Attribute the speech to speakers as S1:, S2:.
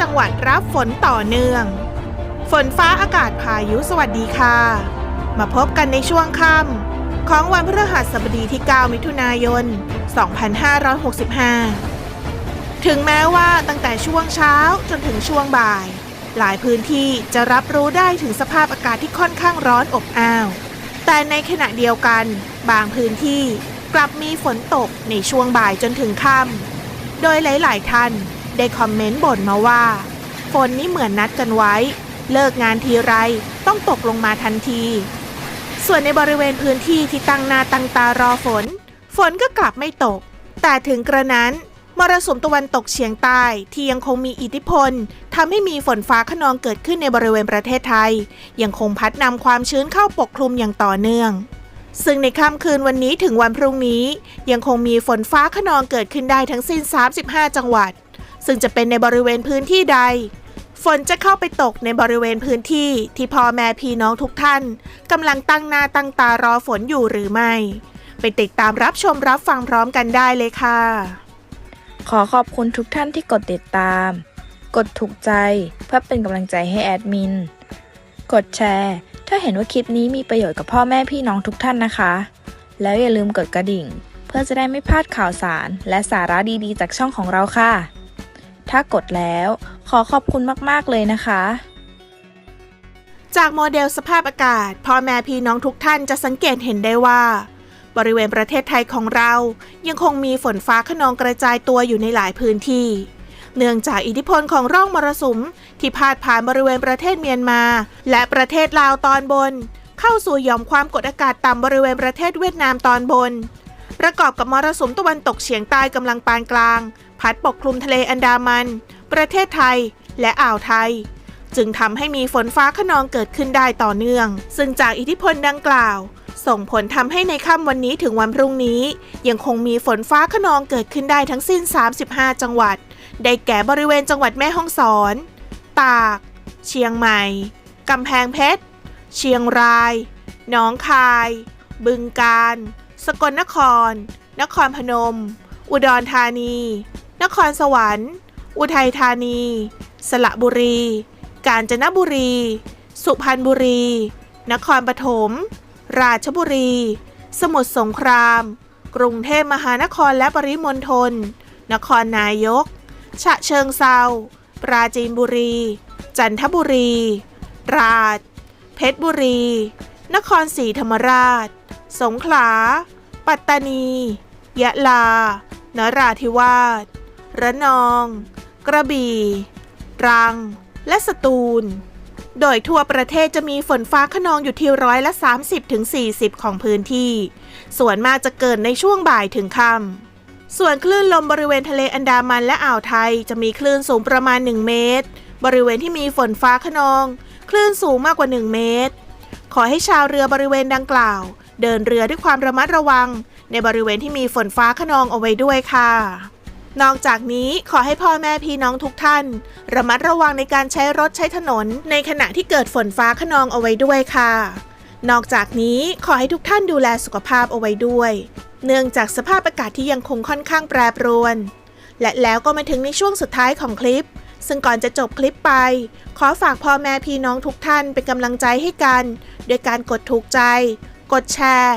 S1: จังหวัดรับฝนต่อเนื่อง ฝนฟ้าอากาศพายุสวัสดีค่ะ มาพบกันในช่วงค่ำของวันพฤหัสบดีที่ 9 มิถุนายน 2565 ถึงแม้ว่าตั้งแต่ช่วงเช้าจนถึงช่วงบ่าย หลายพื้นที่จะรับรู้ได้ถึงสภาพอากาศที่ค่อนข้างร้อนอบอ้าว แต่ในขณะเดียวกัน บางพื้นที่กลับมีฝนตกในช่วงบ่ายจนถึงค่ำโดยหลาย ๆ ท่าน ได้คอมเมนต์บ่นมาว่า ฝนนี่เหมือนนัดกันไว้ เลิกงานทีไรต้องตกลงมาทันที ส่วนในบริเวณพื้นที่ที่ตั้งนาตั้งตารอฝน ฝนก็กลับไม่ตก แต่ถึงกระนั้นมรสุมตะวันตกเฉียงใต้ที่ยังคงมีอิทธิพลทำให้มีฝนฟ้าขนองเกิดขึ้นในบริเวณประเทศไทย ยังคงพัดนำความชื้นเข้าปกคลุมอย่างต่อเนื่อง ซึ่งในค่ำคืนวันนี้ถึงวันพรุ่งนี้ ยังคงมีฝนฟ้าขนองเกิดขึ้นได้ทั้งสิ้น 35 จังหวัด ซึ่งจะเป็นในบริเวณพื้นที่ใด ฝนจะเข้าไปตกในบริเวณพื้นที่ที่พ่อแม่พี่น้องทุกท่านกำลังตั้งหน้าตั้งตารอฝนอยู่หรือไม่ ไปติดตามรับชมรับฟังพร้อมกันได้เลยค่ะ
S2: ขอขอบคุณทุกท่านที่กดติดตาม กดถูกใจเพื่อเป็นกำลังใจให้แอดมิน กดแชร์ ถ้าเห็นว่าคลิปนี้มีประโยชน์กับพ่อแม่พี่น้องทุกท่านนะคะ แล้วอย่าลืมกดกระดิ่ง เพื่อจะได้ไม่พลาดข่าวสารและสาระดีๆ จากช่องของเราค่ะ ถ้ากดแล้ว ขอขอบคุณมาก ๆ เลยนะคะ
S1: จากโมเดลสภาพอากาศพ่อแม่พี่น้องทุกท่านจะสังเกตเห็นได้ว่า บริเวณประเทศไทยของเรายังคงมีฝนฟ้าขนองกระจายตัวอยู่ในหลายพื้นที่ เนื่องจากอิทธิพลของร่องมรสุมที่พาดผ่านบริเวณประเทศเมียนมา และประเทศลาวตอนบน เข้าสู่หย่อมความกดอากาศต่ำบริเวณประเทศเวียดนามตอนบนประกอบกับมรสุมตะวันตกเฉียงใต้กำลังปานกลาง พัดปกคลุมทะเลอันดามัน ประเทศไทย และอ่าวไทย จึงทำให้มีฝนฟ้าขนองเกิดขึ้นได้ต่อเนื่อง ซึ่งจากอิทธิพลดังกล่าว ส่งผลทำให้ในค่ำวันนี้ถึงวันพรุ่งนี้ ยังคงมีฝนฟ้าขนองเกิดขึ้นได้ทั้งสิ้น 35 จังหวัด ได้แก่บริเวณจังหวัดแม่ฮ่องสอน ตาก เชียงใหม่กำแพงเพชร เชียงราย หนองคาย บึงกาฬ สกลนคร นครพนม อุดรธานี นครสวรรค์ อุทัยธานี สระบุรี กาญจนบุรี สุพรรณบุรี นครปฐม ราชบุรี สมุทรสงคราม กรุงเทพมหานครและปริมณฑล นครนายก ฉะเชิงเซา ปราจีนบุรี จันทบุรี ราช เพชรบุรี นครศรีธรรมราช สงขลา ปัตตานี ยะลานราธิวาส ระนอง กระบี่ ตรัง และสตูล โดยทั่วประเทศจะมีฝนฟ้าขนองอยู่ที่ร้อยละ 30-40 ของพื้นที่ ส่วนมากจะเกิดในช่วงบ่ายถึงค่ำส่วนคลื่นลมบริเวณทะเลอันดามันและอ่าวไทยจะมีคลื่นสูงประมาณ 1 เมตร บริเวณที่มีฝนฟ้าขนอง คลื่นสูงมากกว่า 1 เมตร ขอให้ชาวเรือบริเวณดังกล่าว เดินเรือด้วยความระมัดระวัง ในบริเวณที่มีฝนฟ้าขนองเอาไว้ด้วยค่ะ นอกจากนี้ขอให้พ่อแม่พี่น้องทุกท่าน ระมัดระวังในการใช้รถใช้ถนน ในขณะที่เกิดฝนฟ้าขนองเอาไว้ด้วยค่ะ นอกจากนี้ขอให้ทุกท่านดูแลสุขภาพเอาไว้ด้วย เนื่องจากสภาพอากาศที่ยังคงค่อนข้างแปรปรวน และแล้วก็มาถึงในช่วงสุดท้ายของคลิป ซึ่งก่อนจะจบคลิปไป ขอฝากพ่อแม่พี่น้องทุกท่านเป็นกำลังใจให้กัน โดยการกดถูกใจ กดแชร์